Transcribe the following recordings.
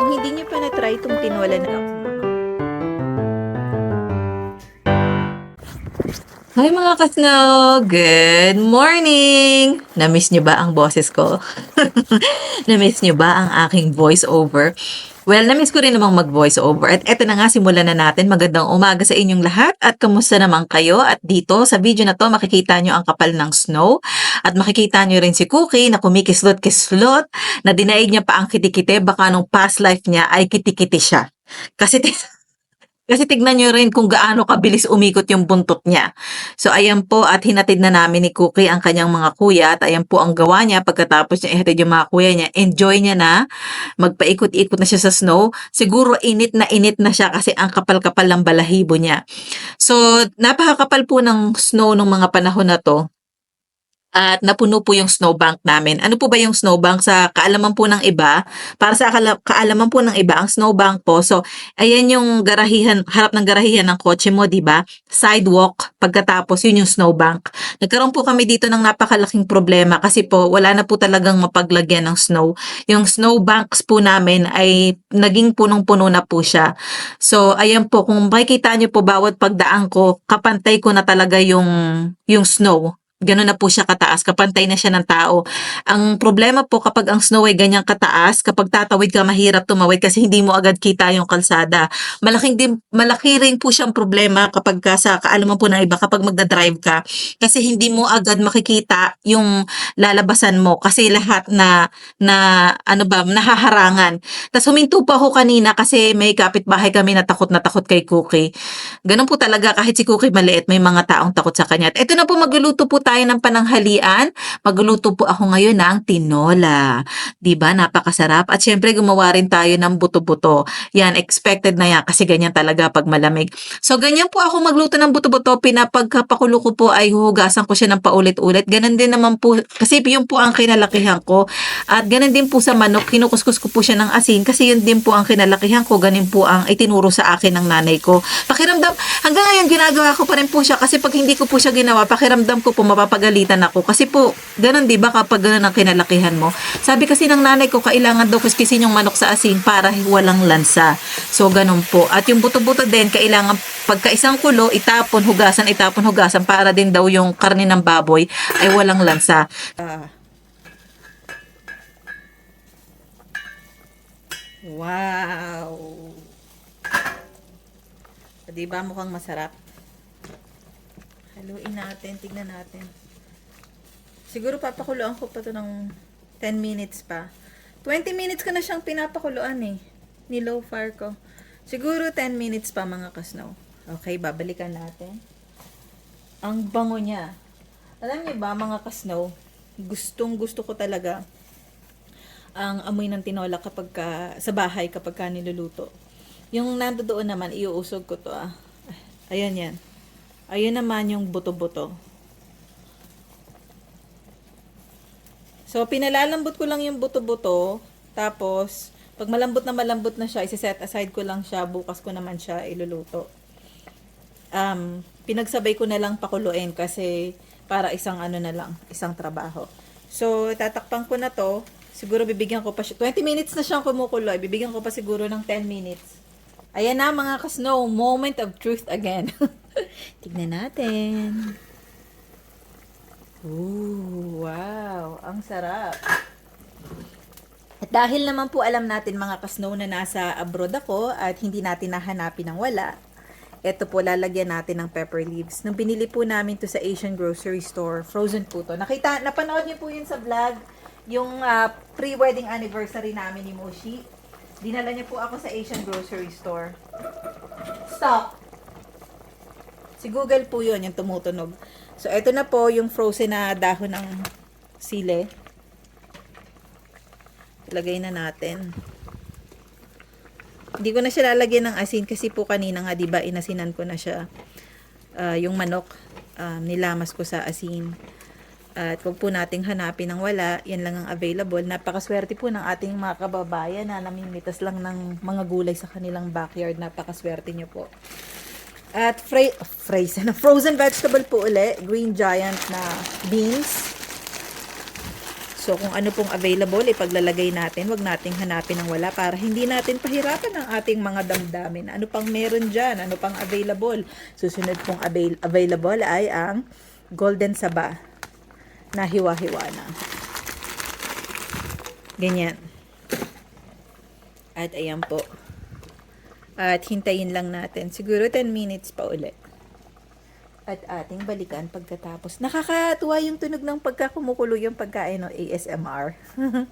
Kung hindi nyo pa na-try itong tinola na Hi mga kasno! Good morning! Na-miss nyo ba ang boses ko? na-miss nyo ba ang aking voice over? Well, na-miss ko rin namang mag-voice over. At eto na nga, simulan na natin. Magandang umaga sa inyong lahat. At kamusta naman kayo? At dito, sa video na to, makikita nyo ang kapal ng snow. At makikita nyo rin si Cookie na kumikislot-kislot, na dinaig niya pa ang kitikite. Baka nung past life niya ay kitikiti siya. Kasi Kasi tignan nyo rin kung gaano kabilis umikot yung buntot niya. So ayan po at hinatid na namin ni Cookie ang kanyang mga kuya at ayan po ang gawa niya pagkatapos niya ihatid yung mga kuya niya. Enjoy niya na, magpaikot-ikot na siya sa snow. Siguro init na init na siya kasi ang kapal-kapal ng balahibo niya. So napakakapal po ng snow nung mga panahon na to at napuno po yung snowbank namin. Ano po ba yung snowbank sa kaalaman po ng iba? Para sa kaala- kaalaman po ng iba, ang snowbank po, so ayan yung garahihan, harap ng garahihan ng kotse mo, di ba? Sidewalk, pagkatapos yun yung snowbank. Nagkaroon po kami dito ng napakalaking problema kasi po wala na po talagang mapaglagyan ng snow. Yung snowbanks po namin ay naging punong-puno na po siya. So ayan po, kung makikita niyo po bawat pagdaan ko, kapantay ko na talaga yung yung snow. Ganun na po siya kataas, kapantay na siya ng tao. Ang problema po kapag ang snow ay ganyang kataas, kapag tatawid ka mahirap tumawid kasi hindi mo agad kita yung kalsada. Malaking din, malaki rin po siyang problema kapag ka sa kaalaman po ng iba kapag magda-drive ka kasi hindi mo agad makikita yung lalabasan mo kasi lahat na na ano ba nahaharangan. Tapos huminto pa ako kanina kasi may kapitbahay kami na takot na takot kay Cookie. Ganun po talaga kahit si Cookie maliit may mga taong takot sa kanya. At ito na po magluluto po ng pananghalian. Magluluto po ako ngayon ng tinola. 'Di ba? Napakasarap. At syempre gumawa rin tayo ng buto-buto. Yan expected na yan kasi ganyan talaga pag malamig. So ganyan po ako magluto ng buto-buto. Pinapagkapakulo ko po ay huhugasan ko siya ng paulit-ulit. Ganon din naman po kasi yun po ang kinalakihan ko. At ganon din po sa manok. Kinukuskus ko po siya ng asin kasi yun din po ang kinalakihan ko. Ganon po ang itinuro sa akin ng nanay ko. Pakiramdam, hanggang ngayon ginagawa ko pa rin po siya kasi pag hindi ko po siya ginawa, pakiramdam ko po mapapagalitan ako. Kasi po, ganun di ba kapag ganun ang kinalakihan mo. Sabi kasi ng nanay ko, kailangan daw kuskisin yung manok sa asin para walang lansa. So, ganun po. At yung buto-buto din, kailangan pagka isang kulo, itapon, hugasan, itapon, hugasan para din daw yung karne ng baboy ay walang lansa. wow! Di ba mukhang masarap? Haluin natin, tignan natin. Siguro papakuluan ko pa to ng 10 minutes pa. 20 minutes ko na siyang pinapakuluan eh. Ni low fire ko. Siguro 10 minutes pa mga kasnaw. Okay, babalikan natin. Ang bango niya. Alam niyo ba mga kasnaw, gustong gusto ko talaga ang amoy ng tinola kapag ka, sa bahay kapag ka niluluto. Yung nandoon naman, iuusog ko to ah. Ayan yan. Ayun naman yung buto-buto. So, pinalalambot ko lang yung buto-buto. Tapos, pag malambot na malambot na siya, isi-set aside ko lang siya. Bukas ko naman siya iluluto. Um, pinagsabay ko na lang pakuluin kasi para isang ano na lang, isang trabaho. So, tatakpan ko na to. Siguro bibigyan ko pa siya. 20 minutes na siyang kumukulo. Bibigyan ko pa siguro ng 10 minutes. Ayan na mga kasnow, moment of truth again. Tignan natin. Ooh, wow. Ang sarap. At dahil naman po alam natin mga kasnow na nasa abroad ako at hindi natin nahanapin ng wala, ito po lalagyan natin ng pepper leaves. Nung binili po namin to sa Asian grocery store, frozen po to. Nakita, napanood niyo po yun sa vlog, yung ah, pre-wedding anniversary namin ni Moshi. Dinala niya po ako sa Asian grocery store. Stop! Si Google po yun, yung tumutunog. So, ito na po yung frozen na dahon ng sile. Lagay na natin. Hindi ko na siya lalagyan ng asin kasi po kanina nga, di ba, inasinan ko na siya. Ah, yung manok, um, nilamas ko sa asin. At wag po nating hanapin ng wala, yan lang ang available. Napakaswerte po ng ating mga kababayan na namimitas lang ng mga gulay sa kanilang backyard. Napakaswerte nyo po. At fra- frozen, frozen vegetable po uli, green giant na beans. So, kung ano pong available, ipaglalagay natin. Huwag nating hanapin ng wala para hindi natin pahirapan ang ating mga damdamin. Ano pang meron dyan? Ano pang available? Susunod pong avail- available ay ang golden saba na hiwa-hiwa na. Ganyan. At ayan po. At hintayin lang natin. Siguro 10 minutes pa ulit. At ating balikan pagkatapos. Nakakatuwa yung tunog ng pagkakumukulo yung pagkain ng ASMR.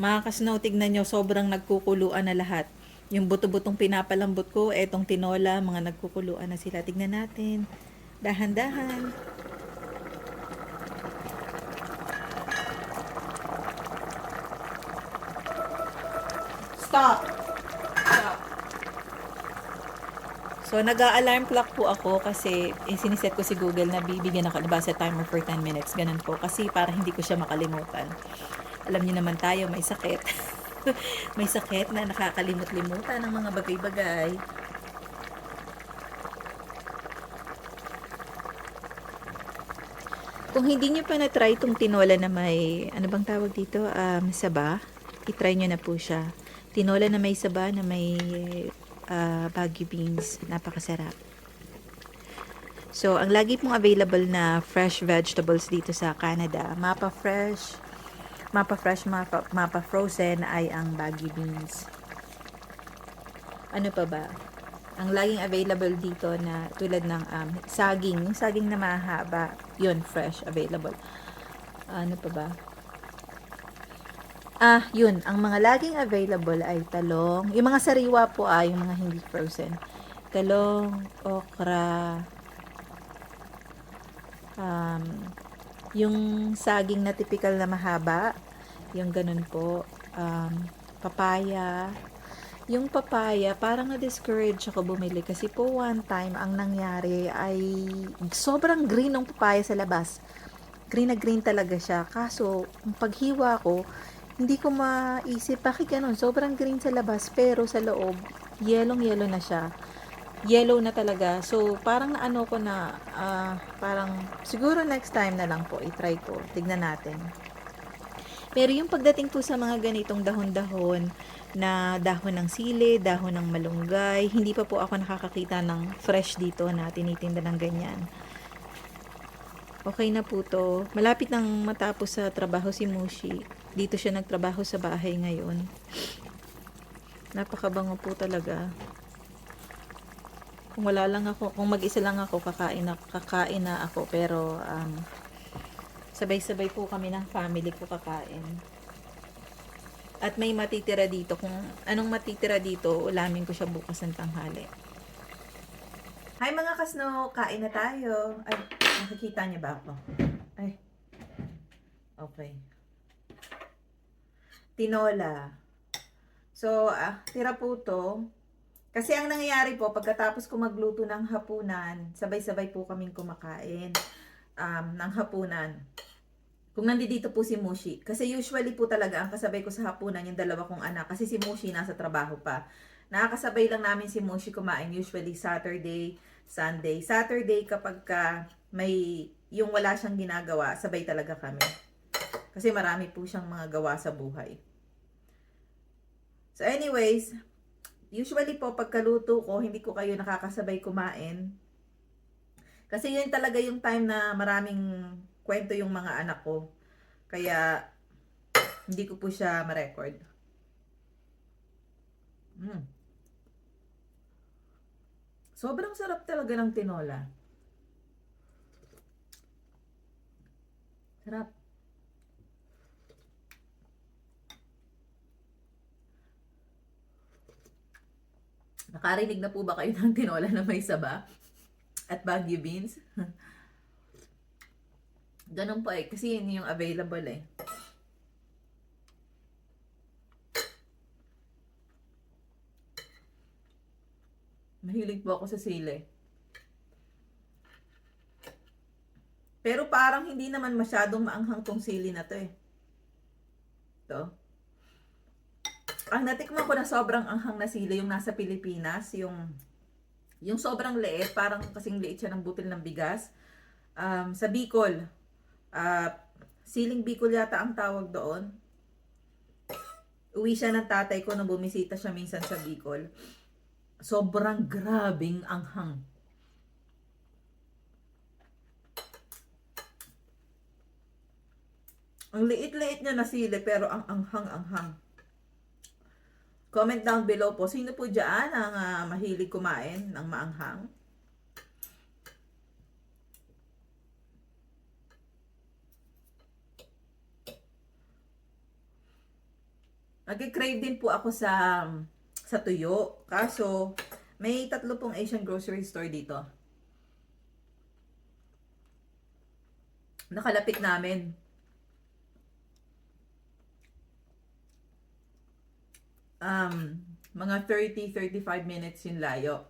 Mga kasnow, tignan nyo, sobrang nagkukuluan na lahat. Yung buto-butong pinapalambot ko, etong tinola, mga nagkukuluan na sila. Tignan natin. Dahan-dahan. Stop! Stop! So, nag-a-alarm clock po ako kasi eh, siniset ko si Google na bibigyan ako diba, sa timer for 10 minutes. Ganun po. Kasi para hindi ko siya makalimutan. Alam niyo naman tayo, may sakit. may sakit na nakakalimut-limutan ng mga bagay-bagay. Kung hindi nyo pa na-try itong tinola na may, ano bang tawag dito, um, saba, i-try nyo na po siya. Tinola na may saba, na may uh, Baguio beans, napakasarap. So, ang lagi pong available na fresh vegetables dito sa Canada, mapa fresh, mapa fresh, mapa, mapa frozen ay ang Baguio beans. Ano pa ba? Ang laging available dito na tulad ng um, saging, yung saging na mahaba, yun, fresh, available. Ano pa ba? Ah, yun, ang mga laging available ay talong. Yung mga sariwa po ay yung mga hindi frozen. Talong, okra, um, yung saging na typical na mahaba, yung ganun po, um, papaya, yung papaya, parang na-discourage ako bumili kasi po one time ang nangyari ay sobrang green ng papaya sa labas. Green na green talaga siya. Kaso, paghiwa ko, hindi ko maisip bakit ganun. Sobrang green sa labas pero sa loob, yellow-yellow na siya. Yellow na talaga. So, parang naano ko na, ah, parang siguro next time na lang po, i-try ko. Tignan natin. Pero yung pagdating po sa mga ganitong dahon-dahon na dahon ng sili, dahon ng malunggay, hindi pa po ako nakakakita ng fresh dito na tinitinda ng ganyan. Okay na po to. Malapit nang matapos sa trabaho si Mushi. Dito siya nagtrabaho sa bahay ngayon. Napakabango po talaga. Kung wala lang ako, kung mag-isa lang ako, kakain na, kakain na ako. Pero, um, sabay-sabay po kami ng family ko kakain. At may matitira dito. Kung anong matitira dito, ulamin ko siya bukas ng tanghali. Hi mga kasno! Kain na tayo. Ay, nakikita niyo ba ako? Ay. Okay. Tinola. So, ah, tira po to. Kasi ang nangyayari po, pagkatapos ko magluto ng hapunan, sabay-sabay po kaming kumakain um, ng hapunan. Kung nandito po si Mushi. Kasi usually po talaga, ang kasabay ko sa hapunan, yung dalawa kong anak. Kasi si Mushi nasa trabaho pa. Nakakasabay lang namin si Mushi kumain usually Saturday, Sunday. Saturday kapag ka may yung wala siyang ginagawa, sabay talaga kami. Kasi marami po siyang mga gawa sa buhay. So anyways, usually po pagkaluto ko, hindi ko kayo nakakasabay kumain. Kasi yun talaga yung time na maraming kwento yung mga anak ko. Kaya, hindi ko po siya ma-record. Mm. Sobrang sarap talaga ng tinola. Sarap. Nakarinig na po ba kayo ng tinola na may saba? At Baguio beans? Ganun po eh. Kasi yun yung available eh. Mahilig po ako sa sili. Pero parang hindi naman masyadong maanghang tong sili na to eh. Ito. Ang natikman ko na sobrang anghang na sili yung nasa Pilipinas, yung Yung sobrang liit, parang kasing liit siya ng butil ng bigas. Um, sa Bicol, ah, siling Bicol yata ang tawag doon. Uwi siya ng tatay ko nung bumisita siya minsan sa Bicol. Sobrang grabing anghang. Ang liit-liit niya na sili pero ang anghang-anghang. Comment down below po, sino po dyan ang ah, mahilig kumain ng maanghang? Nag-crave din po ako sa sa tuyo. Kaso, may tatlo pong Asian grocery store dito. Nakalapit namin. Um, mga 30-35 minutes yung layo.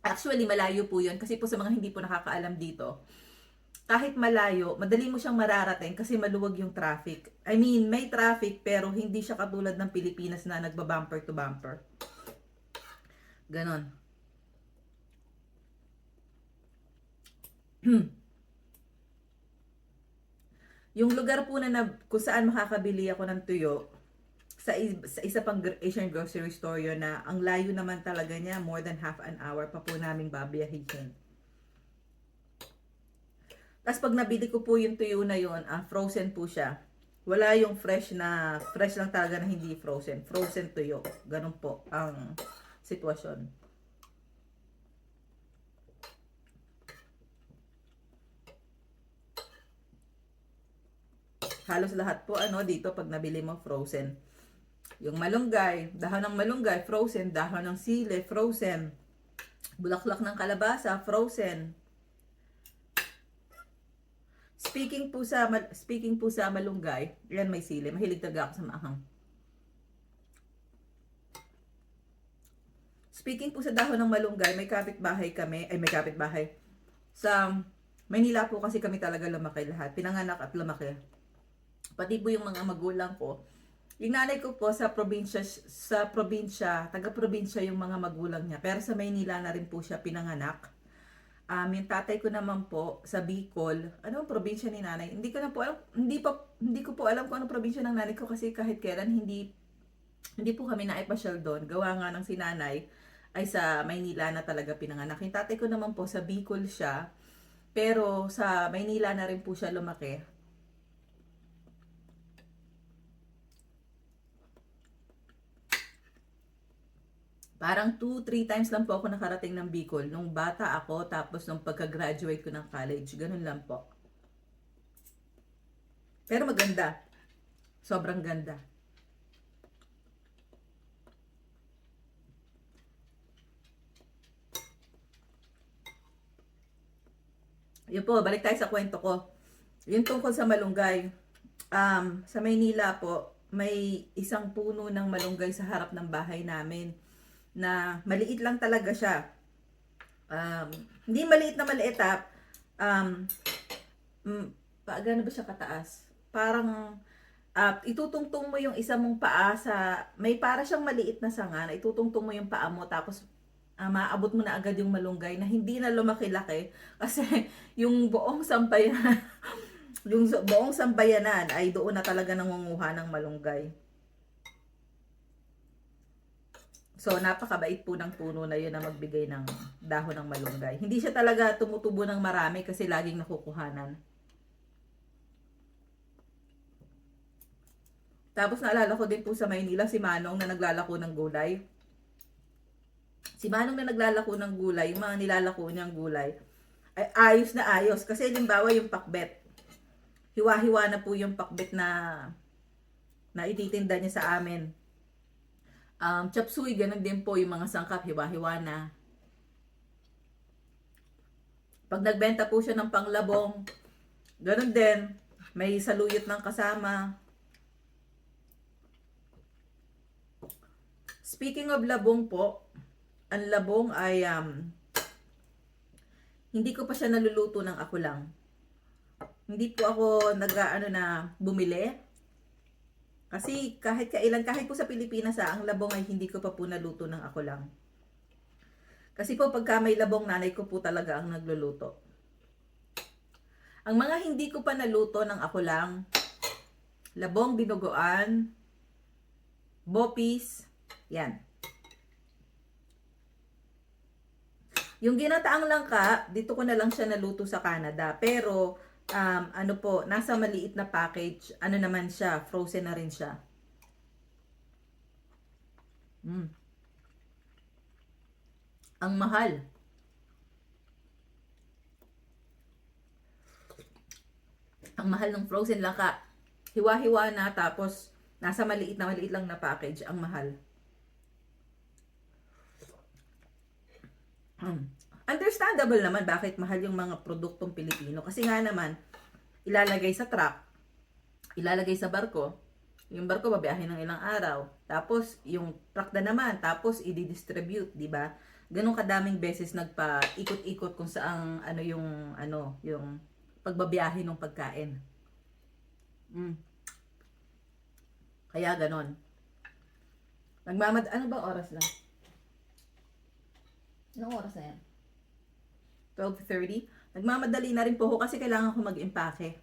Actually, malayo po yun. Kasi po sa mga hindi po nakakaalam dito, kahit malayo, madali mo siyang mararating kasi maluwag yung traffic. I mean, may traffic pero hindi siya katulad ng Pilipinas na nagbabumper to bumper. Ganon. yung lugar po na, na kung saan makakabili ako ng tuyo, sa, sa isa pang Asian grocery store yun na ang layo naman talaga niya, more than half an hour pa po naming babiyahin. Tapos pag nabili ko po yung tuyo na yun, ah, frozen po siya. Wala yung fresh na, fresh lang talaga na hindi frozen. Frozen tuyo. Ganun po ang sitwasyon. Halos lahat po ano dito pag nabili mo frozen. Yung malunggay, dahon ng malunggay, frozen. Dahon ng sili, frozen. Bulaklak ng kalabasa, frozen. Speaking po sa speaking po sa malunggay, yan may sili. Mahilig talaga ako sa maanghang. Speaking po sa dahon ng malunggay, may kapitbahay kami, ay may kapitbahay. Sa Maynila po kasi kami talaga lumaki lahat. Pinanganak at lumaki. Pati po yung mga magulang ko. Yung nanay ko po sa probinsya, sa probinsya, taga-probinsya yung mga magulang niya. Pero sa Maynila na rin po siya pinanganak. Um, yung tatay ko naman po sa Bicol, ano probinsya ni nanay? Hindi ko na po alam, hindi pa hindi ko po alam kung anong probinsya ng nanay ko kasi kahit kailan hindi hindi po kami naipasyal doon. Gawa nga ng si nanay ay sa Maynila na talaga pinanganak. Yung tatay ko naman po sa Bicol siya, pero sa Maynila na rin po siya lumaki. Parang 2-3 times lang po ako nakarating ng Bicol. Nung bata ako, tapos nung pagka-graduate ko ng college. Ganun lang po. Pero maganda. Sobrang ganda. Yun po, balik tayo sa kwento ko. Yung tungkol sa malunggay. Um, sa Maynila po, may isang puno ng malunggay sa harap ng bahay namin na maliit lang talaga siya. Um, hindi maliit na maliit ha. Um, mm, pa, gano'n ba siya kataas? Parang uh, itutungtong mo yung isa mong paa sa, may para siyang maliit na sanga na itutungtong mo yung paa mo tapos uh, maaabot mo na agad yung malunggay na hindi na lumaki-laki kasi yung buong sampayan yung buong sambayanan ay doon na talaga nangunguha ng malunggay. So, napakabait po ng puno na yun na magbigay ng dahon ng malunggay. Hindi siya talaga tumutubo ng marami kasi laging nakukuhanan. Tapos naalala ko din po sa Maynila si Manong na naglalako ng gulay. Si Manong na naglalako ng gulay, yung mga nilalako niyang gulay, ay ayos na ayos. Kasi limbawa yung pakbet, hiwa-hiwa na po yung pakbet na na ititinda niya sa amin. Um, chop suey, ganun din po yung mga sangkap, hiwa-hiwa na. Pag nagbenta po siya ng panglabong, ganun din, may saluyot ng kasama. Speaking of labong po, ang labong ay um, hindi ko pa siya naluluto ng ako lang. Hindi po ako nag-ano na bumili. Kasi kahit kailan, kahit po sa Pilipinas ha, ang labong ay hindi ko pa po naluto ng ako lang. Kasi po pagka may labong nanay ko po talaga ang nagluluto. Ang mga hindi ko pa naluto ng ako lang, labong binugoan, bopis, yan. Yung ginataang langka, dito ko na lang siya naluto sa Canada. Pero, um, ano po, nasa maliit na package, ano naman siya, frozen na rin siya. Mm. Ang mahal. Ang mahal ng frozen langka. Hiwa-hiwa na tapos nasa maliit na maliit lang na package. Ang mahal. Hmm. Understandable naman bakit mahal yung mga produktong Pilipino. Kasi nga naman, ilalagay sa truck, ilalagay sa barko, yung barko babiyahin ng ilang araw. Tapos, yung truck na naman, tapos i-distribute, di ba? Ganun kadaming beses nagpa-ikot-ikot kung saang ano yung ano, yung pagbabiyahe ng pagkain. Mm. Kaya ganon. Nagmamad, ano ba oras na? Anong oras na yan? 12.30. Nagmamadali na rin po ako kasi kailangan ko mag-impake.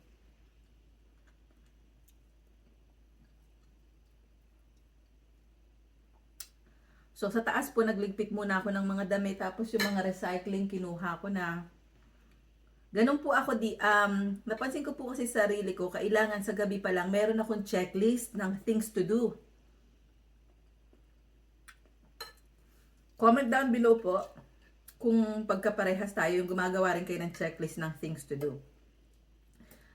So sa taas po nagligpit muna ako ng mga damit tapos yung mga recycling kinuha ko na. Ganun po ako di um napansin ko po kasi sa sarili ko kailangan sa gabi pa lang meron akong checklist ng things to do. Comment down below po kung pagkaparehas tayo yung gumagawa rin kayo ng checklist ng things to do.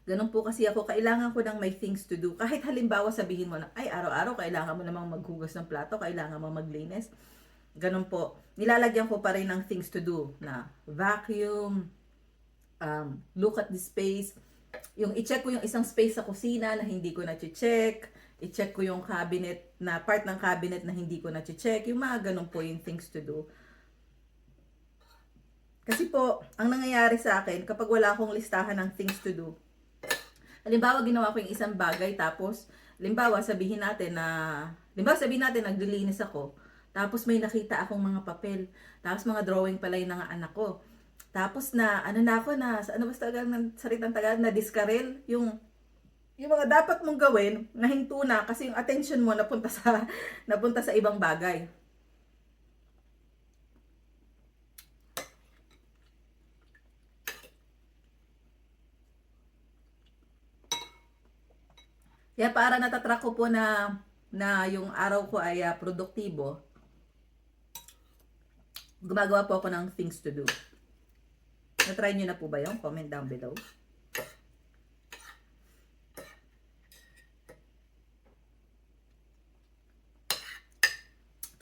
Ganun po kasi ako, kailangan ko ng may things to do. Kahit halimbawa sabihin mo na, ay araw-araw kailangan mo namang maghugas ng plato, kailangan mo maglinis. Ganun po. Nilalagyan ko pa rin ng things to do na vacuum, um, look at the space. Yung i-check ko yung isang space sa kusina na hindi ko na-check. I-check ko yung cabinet na part ng cabinet na hindi ko na-check. Yung mga ganun po yung things to do. Kasi po, ang nangyayari sa akin, kapag wala akong listahan ng things to do, halimbawa ginawa ko yung isang bagay, tapos, halimbawa sabihin natin na, halimbawa sabihin natin naglilinis ako, tapos may nakita akong mga papel, tapos mga drawing pala yung ng anak ko. Tapos na, ano na ako na, ano ba sa Tagalog ng salitang Tagalog, na diskarel, yung, yung mga dapat mong gawin, nahinto na kasi yung attention mo napunta sa, napunta sa ibang bagay. Kaya para natatrack ko po na na yung araw ko ay ah, produktibo, gumagawa po ako ng things to do. Na-try nyo na po ba yun? Comment down below.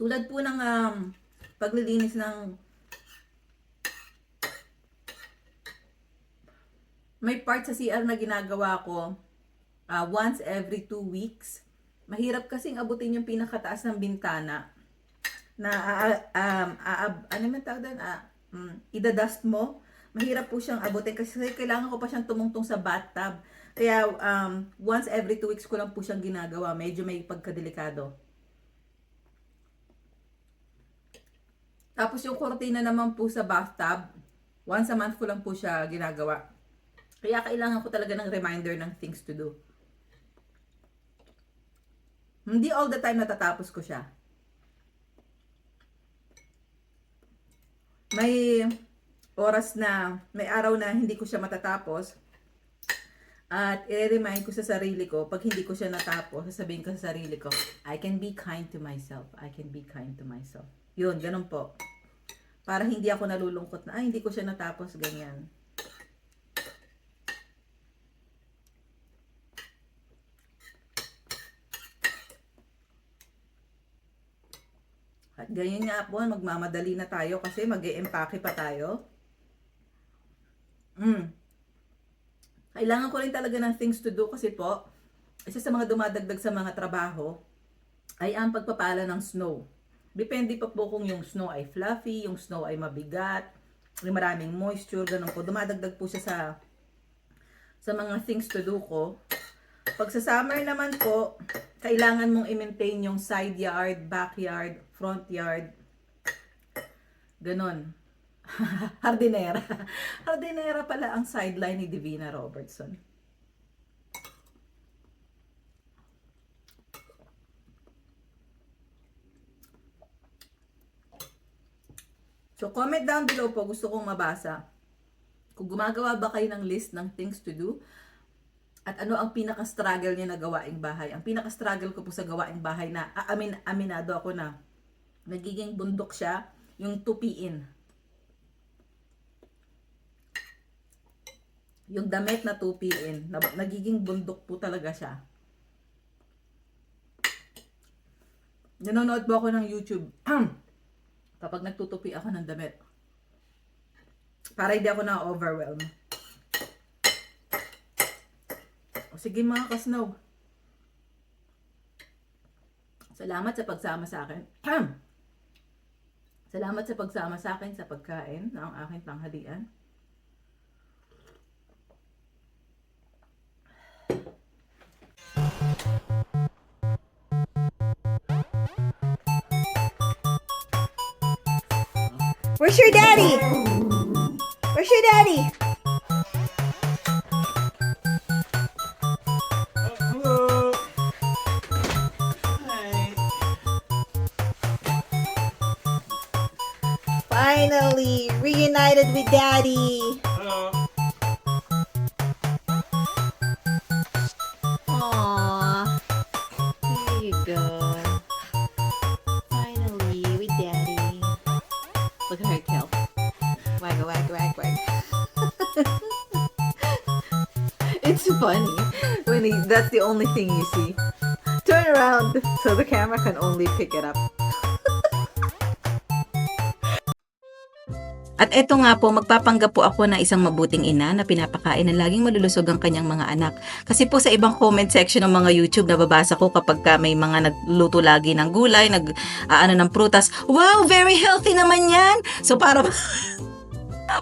Tulad po ng um, paglilinis ng may part sa CR na ginagawa ko ah, once every two weeks. Mahirap kasing abutin yung pinakataas ng bintana na ah, um, aab, ano man tawag doon? Ah, mm, idadust mo. Mahirap po siyang abutin kasi kailangan ko pa siyang tumungtong sa bathtub. Kaya um, once every two weeks ko lang po siyang ginagawa. Medyo may pagkadelikado. Tapos yung kortina naman po sa bathtub, once a month ko lang po siya ginagawa. Kaya kailangan ko talaga ng reminder ng things to do. Hindi all the time natatapos ko siya. May oras na, may araw na hindi ko siya matatapos. At i-remind ko sa sarili ko, pag hindi ko siya natapos, sasabihin ko sa sarili ko, I can be kind to myself. I can be kind to myself. Yun, ganun po. Para hindi ako nalulungkot na, ay, hindi ko siya natapos, ganyan. Ganyan nga po, magmamadali na tayo kasi mag empake pa tayo. Mm. Kailangan ko rin talaga ng things to do kasi po, isa sa mga dumadagdag sa mga trabaho ay ang pagpapala ng snow. Depende pa po kung yung snow ay fluffy, yung snow ay mabigat, may maraming moisture, ganun po. Dumadagdag po siya sa sa mga things to do ko. Pag sa summer naman po, kailangan mong i-maintain yung side yard, backyard, front yard. Ganon. Hardinera. Hardinera pala ang sideline ni Divina Robertson. So, comment down below po. Gusto kong mabasa. Kung gumagawa ba kayo ng list ng things to do at ano ang pinaka-struggle niya na gawaing bahay. Ang pinaka-struggle ko po sa gawaing bahay na aamin, aminado ako na nagiging bundok siya, yung tupiin. Yung damit na tupiin, na, nagiging bundok po talaga siya. Nanonood po ako ng YouTube. Kapag nagtutupi ako ng damit. Para hindi ako na-overwhelm. Sige mga kasnaw. Salamat sa pagsama sa akin. Salamat sa pagsama sa akin sa pagkain ng aking tanghalian. Where's your daddy? Where's your daddy? Finally, reunited with daddy. Hello. Aww. Here you go. Finally, with daddy. Look at her tail. Wag, wag, wag, wag. It's funny when he, that's the only thing you see. Turn around so the camera can only pick it up. At eto nga po, magpapanggap po ako na isang mabuting ina na pinapakain na laging malulusog ang kanyang mga anak. Kasi po sa ibang comment section ng mga YouTube, nababasa ko kapag ka may mga nagluto lagi ng gulay, nag aano ng prutas, wow, very healthy naman yan! So para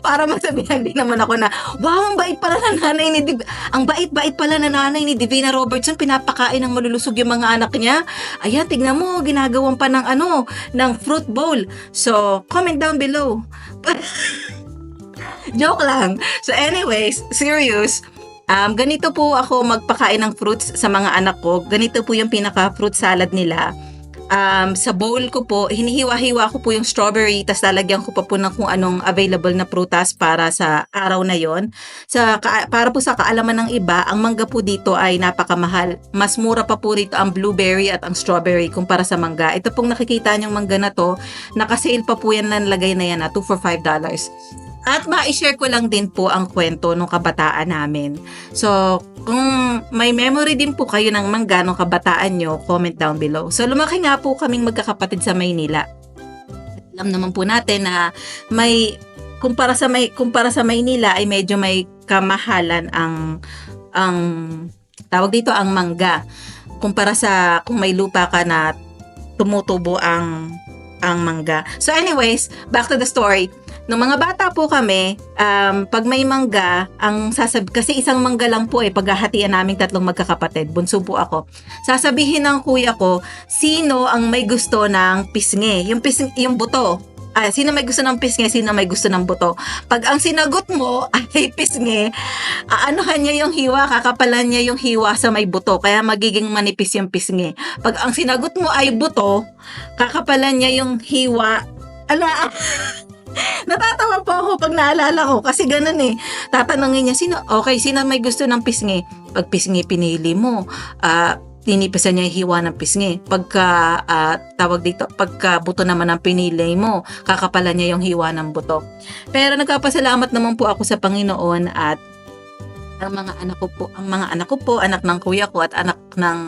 para masabihan din naman ako na, wow, ang bait pala na nanay ni Div- ang bait-bait pala na nanay ni Divina Robertson, pinapakain ng malulusog yung mga anak niya. Ayan, tignan mo, ginagawan pa ng ano, ng fruit bowl. So, comment down below. Joke lang. So anyways, serious. Um, ganito po ako magpakain ng fruits sa mga anak ko. Ganito po yung pinaka-fruit salad nila. Um, sa bowl ko po, hinihiwa-hiwa ko po yung strawberry, tas lalagyan ko pa po ng kung anong available na prutas para sa araw na yon. Sa, para po sa kaalaman ng iba, ang mangga po dito ay napakamahal. Mas mura pa po rito ang blueberry at ang strawberry kumpara sa mangga. Ito pong nakikita niyong mangga na to, nakasale pa po yan na nilagay na yan na 2 for $5. At ma-share ko lang din po ang kwento nung kabataan namin. So, kung may memory din po kayo ng mangga nung kabataan nyo, comment down below. So, lumaki nga po kaming magkakapatid sa Maynila. Alam naman po natin na may kumpara sa may kumpara sa Maynila ay medyo may kamahalan ang ang tawag dito ang mangga kumpara sa kung may lupa ka na tumutubo ang ang mangga. So anyways, back to the story. Nung mga bata po kami, um, pag may mangga, ang sasab kasi isang mangga lang po eh, paghahatian namin tatlong magkakapatid, bunso po ako. Sasabihin ng kuya ko, sino ang may gusto ng pisngi? Yung, pisng, yung buto. Ah, sino may gusto ng pisngi, sino may gusto ng buto. Pag ang sinagot mo ay pisngi, aanuhan niya yung hiwa, kakapalan niya yung hiwa sa may buto, kaya magiging manipis yung pisngi. Pag ang sinagot mo ay buto, kakapalan niya yung hiwa, ala, Natatawa po ako pag naalala ko kasi ganun eh. Tatanungin niya, sino, okay, sino may gusto ng pisngi? Pag pisngi pinili mo, ah, tinipisan niya hiwa ng pisngi. Pagka, ah, tawag dito, pagka buto naman ang pinili mo, kakapalan niya yung hiwa ng buto. Pero nagpapasalamat naman po ako sa Panginoon at ang mga anak ko po, ang mga anak ko po, anak ng kuya ko at anak ng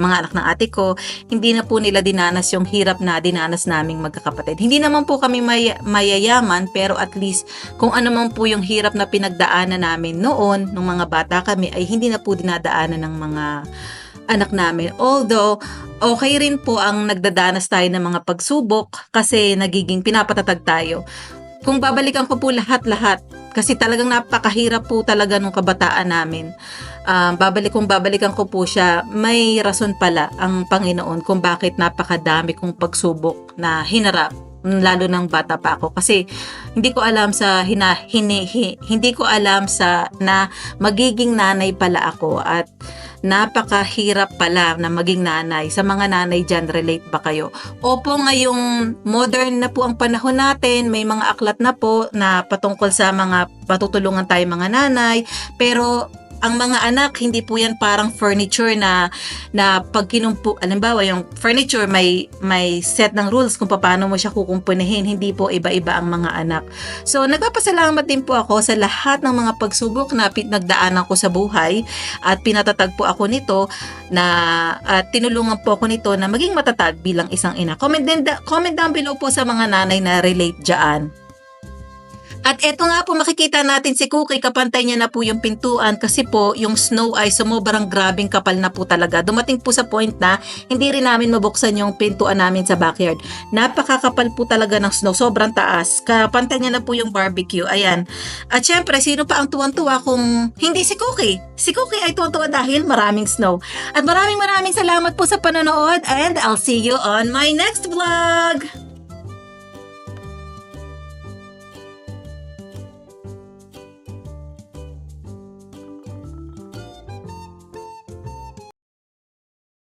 mga anak ng ate ko, hindi na po nila dinanas yung hirap na dinanas naming magkakapatid. Hindi naman po kami may, mayayaman, pero at least kung ano man po yung hirap na pinagdaanan namin noon, nung mga bata kami, ay hindi na po dinadaanan ng mga anak namin. Although, okay rin po ang nagdadanas tayo ng mga pagsubok kasi nagiging pinapatatag tayo. Kung babalikan ko po lahat-lahat, kasi talagang napakahirap po talaga nung kabataan namin. Um, babalik kung babalikan ko po siya, may rason pala ang Panginoon kung bakit napakadami kong pagsubok na hinarap lalo ng bata pa ako. Kasi hindi ko alam sa hina, hini, hi- hindi ko alam sa na magiging nanay pala ako. At napakahirap pala na maging nanay. Sa mga nanay dyan, relate ba kayo? Opo, ngayong modern na po ang panahon natin, may mga aklat na po na patungkol sa mga patutulungan tayo mga nanay, pero ang mga anak, hindi po yan parang furniture na na pag kinumpu, alimbawa yung furniture may may set ng rules kung paano mo siya kukumpunihin, hindi po iba-iba ang mga anak. So nagpapasalamat din po ako sa lahat ng mga pagsubok na pinagdaanan ko sa buhay at pinatatag po ako nito na at tinulungan po ako nito na maging matatag bilang isang ina. Comment, din, comment down below po sa mga nanay na relate dyan. At eto nga po makikita natin si Cookie, kapantay niya na po yung pintuan kasi po yung snow ay sumobrang grabing kapal na po talaga. Dumating po sa point na hindi rin namin mabuksan yung pintuan namin sa backyard. Napakakapal po talaga ng snow, sobrang taas. Kapantay niya na po yung barbecue, ayan. At syempre, sino pa ang tuwang-tuwa kung hindi si Cookie? Si Cookie ay tuwang-tuwa dahil maraming snow. At maraming maraming salamat po sa panonood and I'll see you on my next vlog!